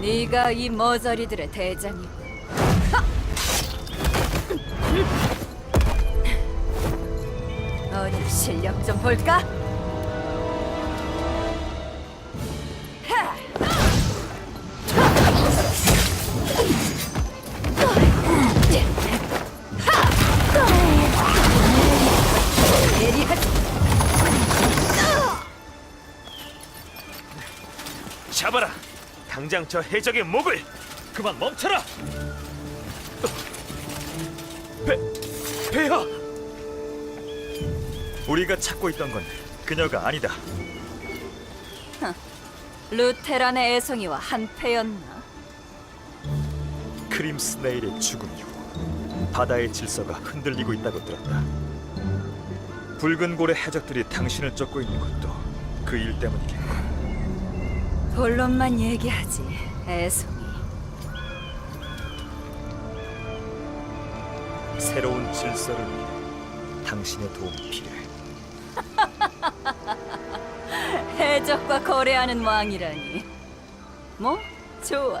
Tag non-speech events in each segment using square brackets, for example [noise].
네가 이 머저리들의 대장이. 어디 실력 좀 볼까? 잡아라. 당장 저 해적의 목을. 그만 멈춰라. 배, 배야. 우리가 찾고 있던 건 그녀가 아니다. 루테란의 애송이와 한패였나? 크림 스네일의 죽음 이후 바다의 질서가 흔들리고 있다고 들었다. 붉은 고래 해적들이 당신을 쫓고 있는 것도 그 일 때문이겠고. 본론만 얘기하지, 애송이. 새로운 질서를 위해 당신의 도움이 필요해. [laughs] 해적과 거래하는 왕이라니. 뭐, 좋아.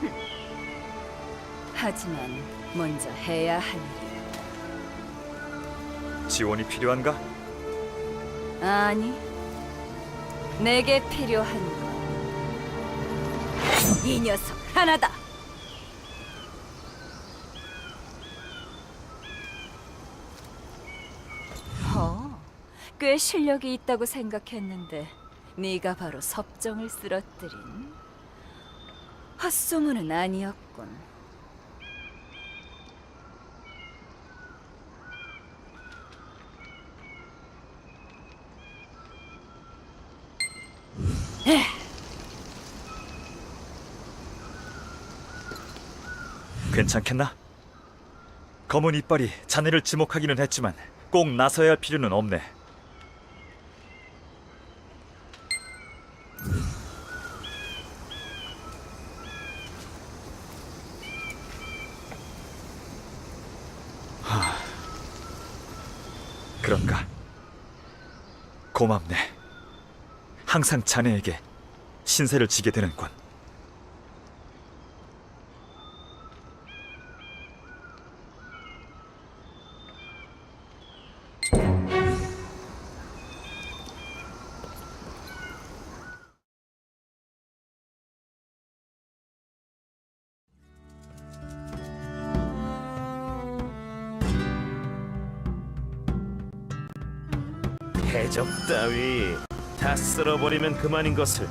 흠. [laughs] 하지만 먼저 해야 할 일이. 지원이 필요한가? 아니, 내게 필요한 건 이 녀석 하나다. 어, 꽤 실력이 있다고 생각했는데 네가 바로 섭정을 쓰러뜨린 헛소문은 아니었군. 괜찮겠나? 검은 이빨이 자네를 지목하기는 했지만 꼭 나서야 할 필요는 없네. 하... 그런가? 고맙네. 항상 자네에게 신세를 지게 되는군. 해적 따위 다 쓸어버리면 그만인 것을